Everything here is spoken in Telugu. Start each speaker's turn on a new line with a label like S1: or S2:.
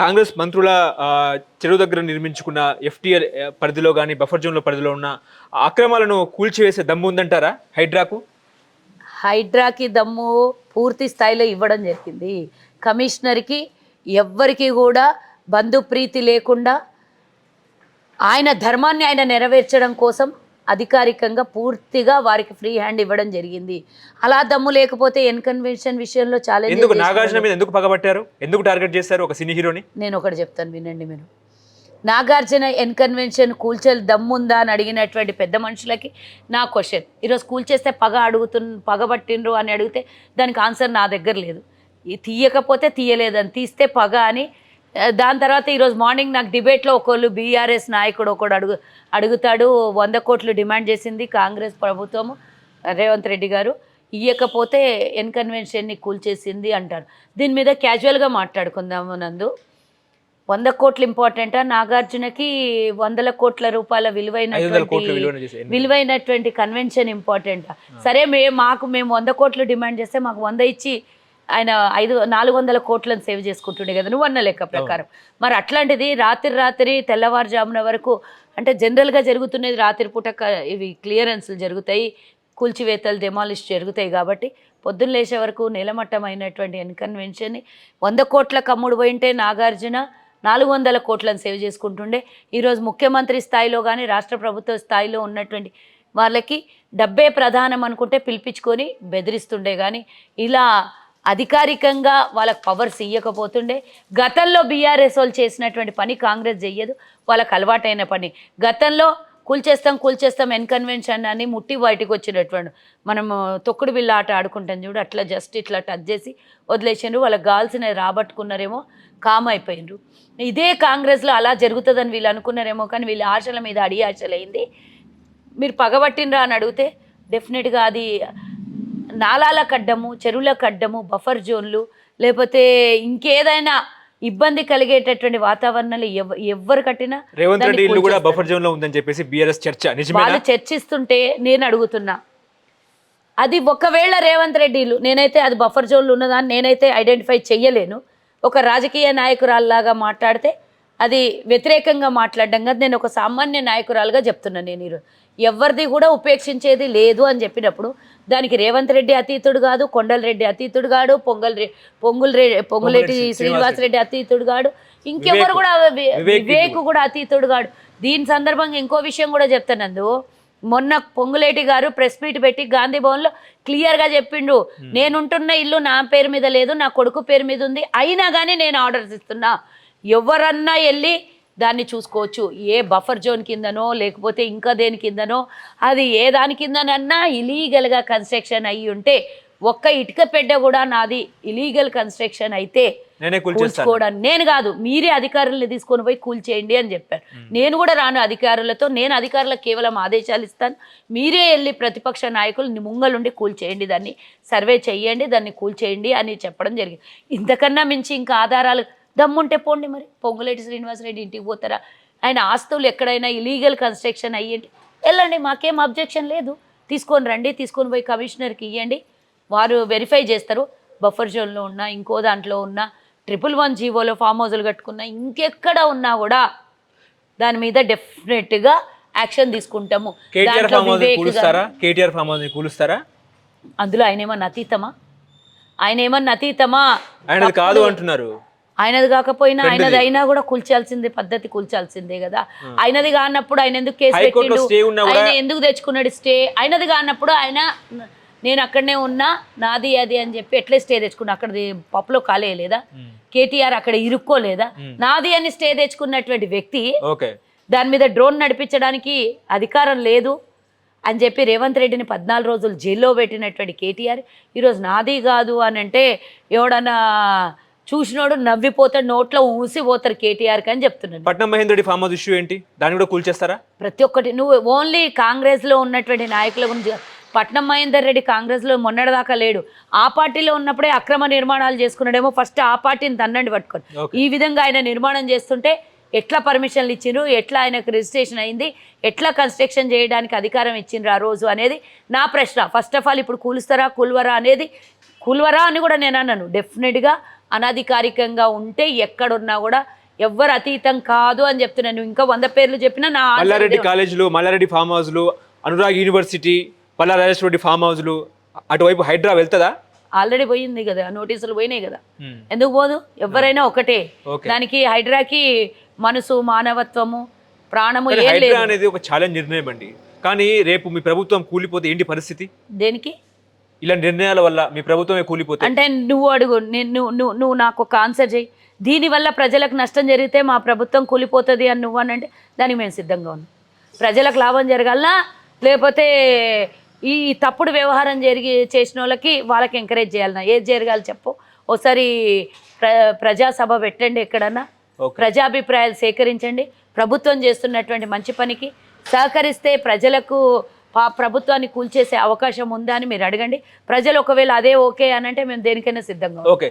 S1: కాంగ్రెస్ మంత్రుల చెరువు దగ్గర నిర్మించుకున్న ఎఫ్టీఆర్ పరిధిలో కానీ బఫర్ జోన్లో పరిధిలో ఉన్న అక్రమాలను కూల్చివేసే దమ్ము ఉందంటారా హైడ్రాకు?
S2: హైడ్రాకి దమ్ము పూర్తి స్థాయిలో ఇవ్వడం జరిగింది. కమిషనర్కి ఎవ్వరికి కూడా బంధుప్రీతి లేకుండా ఆయన ధర్మాన్ని ఆయన నెరవేర్చడం కోసం అధికారికంగా పూర్తిగా వారికి ఫ్రీ హ్యాండ్ ఇవ్వడం జరిగింది. అలా దమ్ము లేకపోతే ఎన్ కన్వెన్షన్ విషయంలో
S1: ఎందుకు
S2: ఛాలెంజ్
S1: నాగార్జున మీద ఎందుకు పగబట్టారు? ఎందుకు టార్గెట్ చేశారు? ఒక సినీ హీరోని?
S2: నేను ఒకటి చెప్తాను వినండి మీరు. నాగార్జున ఎన్ కన్వెన్షన్ కూల్చల్ దమ్ముందా అని అడిగినటువంటి పెద్ద మనుషులకి నా క్వశ్చన్. ఈరోజు కూల్చేస్తే పగ అడుగుతున్న పగబట్టిండ్రు అని అడిగితే దానికి ఆన్సర్ నా దగ్గర లేదు. ఈ తీయకపోతే తీయలేదని తీస్తే పగ అని దాని తర్వాత ఈరోజు మార్నింగ్ నాకు డిబేట్లో ఒకళ్ళు బీఆర్ఎస్ నాయకుడు ఒకడు అడుగు అడుగుతాడు వంద కోట్లు డిమాండ్ చేసింది కాంగ్రెస్ ప్రభుత్వము రేవంత్ రెడ్డి గారు. ఇయ్యకపోతే ఎన్ కన్వెన్షన్ని కూల్చేసింది అంటారు. దీని మీద క్యాజువల్గా మాట్లాడుకుందాము నందు. వంద కోట్లు ఇంపార్టెంటా? నాగార్జునకి వందల కోట్ల రూపాయల విలువైనటువంటి విలువైనటువంటి కన్వెన్షన్ ఇంపార్టెంటా? సరే మే మాకు మేము వంద కోట్లు డిమాండ్ చేస్తే మాకు వంద ఇచ్చి ఆయన ఐదు నాలుగు వందల కోట్లను సేవ్ చేసుకుంటుండే కదా నువ్వు అన్న లెక్క ప్రకారం. మరి అట్లాంటిది రాత్రి రాత్రి తెల్లవారుజామున వరకు అంటే జనరల్గా జరుగుతున్నది రాత్రి పూట క- ఇవి క్లియరెన్స్లు జరుగుతాయి కూల్చివేతలు డెమాలిష్ జరుగుతాయి కాబట్టి పొద్దున్న లేచే వరకు నిలమట్టమైనటువంటి ఎన్కన్వెన్షన్ని వంద కోట్ల కమ్ముడు పోయింటే నాగార్జున నాలుగు వందల కోట్లను సేవ్ చేసుకుంటుండే. ఈరోజు ముఖ్యమంత్రి స్థాయిలో కానీ రాష్ట్ర ప్రభుత్వ స్థాయిలో ఉన్నటువంటి వాళ్ళకి డబ్బే ప్రధానం అనుకుంటే పిలిపించుకొని బెదిరిస్తుండే కానీ ఇలా అధికారికంగా వాళ్ళకి పవర్స్ ఇవ్వకపోతుండే గతంలో బీఆర్ఎస్ వాళ్ళు చేసినటువంటి పని కాంగ్రెస్ చెయ్యదు. వాళ్ళకి అలవాటైన పని. గతంలో కూల్చేస్తాం కూల్చేస్తాం ఎన్ కన్వెన్షన్ అని ముట్టి బయటకు వచ్చినటువంటి మనము తొక్కుడు బిల్ల ఆట ఆడుకుంటాం చూడు అట్లా జస్ట్ ఇట్లా టచ్ చేసి వదిలేసిండ్రు. వాళ్ళకి కావాల్సినవి రాబట్టుకున్నారేమో కామ్ అయిపోయినరు ఇదే కాంగ్రెస్లో అలా జరుగుతుందని వీళ్ళు అనుకున్నారేమో కానీ వీళ్ళ ఆశల మీద అడి ఆశలైంది. మీరు పగబట్టినరా అని అడిగితే డెఫినెట్గా అది నాలాల కడ్డము చెరువుల కడ్డము బఫర్ జోన్లు లేకపోతే ఇంకేదైనా ఇబ్బంది కలిగేటటువంటి వాతావరణాలు ఎవ ఎవ్వరు కట్టినా
S1: రేవంత్ రెడ్డి ఇల్లు కూడా. బఫర్ జోన్లో ఉందని చెప్పేసి బీఆర్ఎస్ చర్చ.
S2: వాళ్ళు చర్చిస్తుంటే నేను అడుగుతున్నా. అది ఒకవేళ రేవంత్ రెడ్డి ఇల్లు నేనైతే అది బఫర్ జోన్లు ఉన్నదాన్ని నేనైతే ఐడెంటిఫై చెయ్యలేను. ఒక రాజకీయ నాయకురాల్లాగా మాట్లాడితే అది వ్యతిరేకంగా మాట్లాడడం కాదు. నేను ఒక సామాన్య నాయకురాలుగా చెప్తున్నాను నేను ఈరోజు. ఎవరిది కూడా ఉపేక్షించేది లేదు అని చెప్పినప్పుడు దానికి రేవంత్ రెడ్డి అతీతుడు కాదు కొండల రెడ్డి అతీతుడు కాడు పొంగల్ రె పొంగుల్ రెడ్డి పొంగులేటి
S1: శ్రీనివాస్
S2: రెడ్డి అతీతుడు కాడు. ఇంకెవరు. కూడా
S1: వివేక్
S2: కూడా అతీతుడు కాడు. దీని సందర్భంగా ఇంకో విషయం కూడా చెప్తానందు. మొన్న పొంగులేటి గారు ప్రెస్ మీట్ పెట్టి గాంధీ భవన్లో క్లియర్గా చెప్పిండు. నేనుంటున్న ఇల్లు నా పేరు మీద లేదు నా కొడుకు పేరు మీద ఉంది. అయినా కానీ నేను ఆర్డర్స్ ఇస్తున్నా. ఎవరన్నా వెళ్ళి దాన్ని చూసుకోవచ్చు. ఏ బఫర్ జోన్ కిందనో లేకపోతే ఇంకా దేని కిందనో అది ఏ దాని కిందనన్నా ఇలీగల్గా కన్స్ట్రక్షన్ అయ్యి ఉంటే ఒక్క ఇటుక పెట్ట కూడా నాది ఇలీగల్ కన్స్ట్రక్షన్ అయితే కూల్చుకోవడానికి నేను కాదు మీరే అధికారుల్ని తీసుకొని పోయి కూల్చేయండి అని చెప్పారు. నేను కూడా రాను అధికారులతో నేను అధికారులకు కేవలం ఆదేశాలు ఇస్తాను. మీరే వెళ్ళి ప్రతిపక్ష నాయకులు ముంగలుండి కూల్చేయండి దాన్ని సర్వే చేయండి దాన్ని కూల్చేయండి అని చెప్పడం జరిగింది. ఇంతకన్నా మించి ఇంకా ఆధారాలు దమ్ముంటే పోండి మరి. పొంగులేటి శ్రీనివాసరెడ్డి ఇంటికి పోతారా? ఆయన ఆస్తులు ఎక్కడైనా ఇలీగల్ కన్స్ట్రక్షన్ అయ్యేంటి వెళ్ళండి మాకేం అబ్జెక్షన్ లేదు. తీసుకొని రండి తీసుకొని పోయి కమిషనర్కి ఇవ్వండి వారు వెరిఫై చేస్తారు. బఫర్ జోన్లో ఉన్నా ఇంకో దాంట్లో ఉన్నా ట్రిపుల్ వన్ జీవోలో ఫామ్ హౌజులు కట్టుకున్నా ఇంకెక్కడ ఉన్నా కూడా దాని మీద డెఫినెట్గా యాక్షన్ తీసుకుంటాము.
S1: కేటీఆర్ ఫామ్ హౌస్ కూలుస్తారా?
S2: అందులో ఆయన ఏమన్నా అతీతమా? ఆయన ఏమన్నా అతీతమా?
S1: కాదు అంటున్నారు.
S2: ఆయనది కాకపోయినా. ఆయనది అయినా కూడా కూల్చాల్సిందే పద్ధతి కూల్చాల్సిందే కదా. ఆయనది కానప్పుడు ఆయన ఎందుకు కేసు పెట్టిండు? ఆయన ఎందుకు తెచ్చుకున్నాడు స్టే? ఆయనది కానప్పుడు ఆయన నేను అక్కడనే ఉన్నా నాది అది అని చెప్పి ఎట్లా స్టే తెచ్చుకున్నా? అక్కడ పప్పులో కాలేయలేదా కేటీఆర్ అక్కడ ఇరుక్కోలేదా? నాది అని స్టే తెచ్చుకున్నటువంటి వ్యక్తి దాని మీద డ్రోన్ నడిపించడానికి అధికారం లేదు అని చెప్పి రేవంత్ రెడ్డిని పద్నాలుగు రోజులు జైల్లో పెట్టినటువంటి కేటీఆర్ ఈరోజు నాది కాదు అని అంటే ఎవడన్నా చూసినోడు నవ్విపోతాడు నోట్లో ఊసిపోతారు కేటీఆర్కి అని చెప్తున్నాను
S1: Patnam Mahender Reddy farm house issue ఏంటి? దాన్ని కూడా కూల్చేస్తారా
S2: ప్రతి ఒక్కటి నువ్వు ఓన్లీ కాంగ్రెస్లో ఉన్నటువంటి నాయకుల గురించి. పట్నం మహేందర్ రెడ్డి కాంగ్రెస్లో మొన్నటిదాకా లేడు. ఆ పార్టీలో ఉన్నప్పుడే అక్రమ నిర్మాణాలు చేసుకున్నాడేమో ఫస్ట్ ఆ పార్టీని తన్నండి పట్టుకొని. ఈ విధంగా ఆయన నిర్మాణం చేస్తుంటే ఎట్లా పర్మిషన్లు ఇచ్చిండ్రు? ఎట్లా ఆయనకు రిజిస్ట్రేషన్ అయింది? ఎట్లా కన్స్ట్రక్షన్ చేయడానికి అధికారం ఇచ్చిండ్రు ఆ రోజు అనేది నా ప్రశ్న. ఫస్ట్ ఆఫ్ ఆల్ ఇప్పుడు కూలుస్తారా? కూల్వరా అనేది? కూల్వరా అని కూడా నేను అన్నాను. డెఫినెట్గా అనధికారికంగా ఉంటే ఎక్కడున్నా కూడా ఎవ్వరు అతీతం కాదు అని చెప్తున్నాను ఇంకా వంద పేర్లు చెప్పినా నా
S1: మల్లారెడ్డి. కాలేజీలు మల్లారెడ్డి ఫామ్ హౌస్లు అనురాగ్ యూనివర్సిటీ పల్లా రాజేశ్వరి ఫామ్ హౌస్లు అటువైపు హైడ్రా వెళ్తుందా?
S2: ఆల్రెడీ పోయింది కదా నోటీసులు పోయినాయి కదా. ఎందుకు పోదు? ఎవరైనా ఒకటే. దానికి హైడ్రాకి మనసు మానవత్వము ప్రాణము
S1: అనేది ఒక ఛాలెంజ్ నిర్ణయం అండి. కానీ రేపు మీ ప్రభుత్వం కూలిపోతే ఏంటి పరిస్థితి?
S2: దేనికి?
S1: ఇలాంటి నిర్ణయాల వల్ల మీ ప్రభుత్వమే కూలిపోతే?
S2: అంటే నువ్వు అడుగు నేను నువ్వు నువ్వు నాకు ఒక ఆన్సర్ చేయి దీనివల్ల ప్రజలకు నష్టం జరిగితే మా ప్రభుత్వం కూలిపోతుంది అని నువ్వు అని అంటే దానికి మేము సిద్ధంగా ఉన్నాం. ప్రజలకు లాభం జరగాలనా లేకపోతే ఈ తప్పుడు వ్యవహారం జరిగి చేసిన వాళ్ళకి వాళ్ళకి ఎంకరేజ్ చేయాలన్నా. ఏది జరగాలి చెప్పు. ఒకసారి ప్ర ప్రజాసభ పెట్టండి ఎక్కడన్నా. ప్రజాభిప్రాయాలు సేకరించండి. ప్రభుత్వం చేస్తున్నటువంటి మంచి పనికి సహకరిస్తే ప్రజలకు ప్రభుత్వాన్ని కూల్చేసే అవకాశం ఉందా అని మీరు అడగండి. ప్రజలు ఒకవేళ అదే ఓకే అని అంటే మేము దేనికైనా సిద్ధంగా
S1: ఓకే.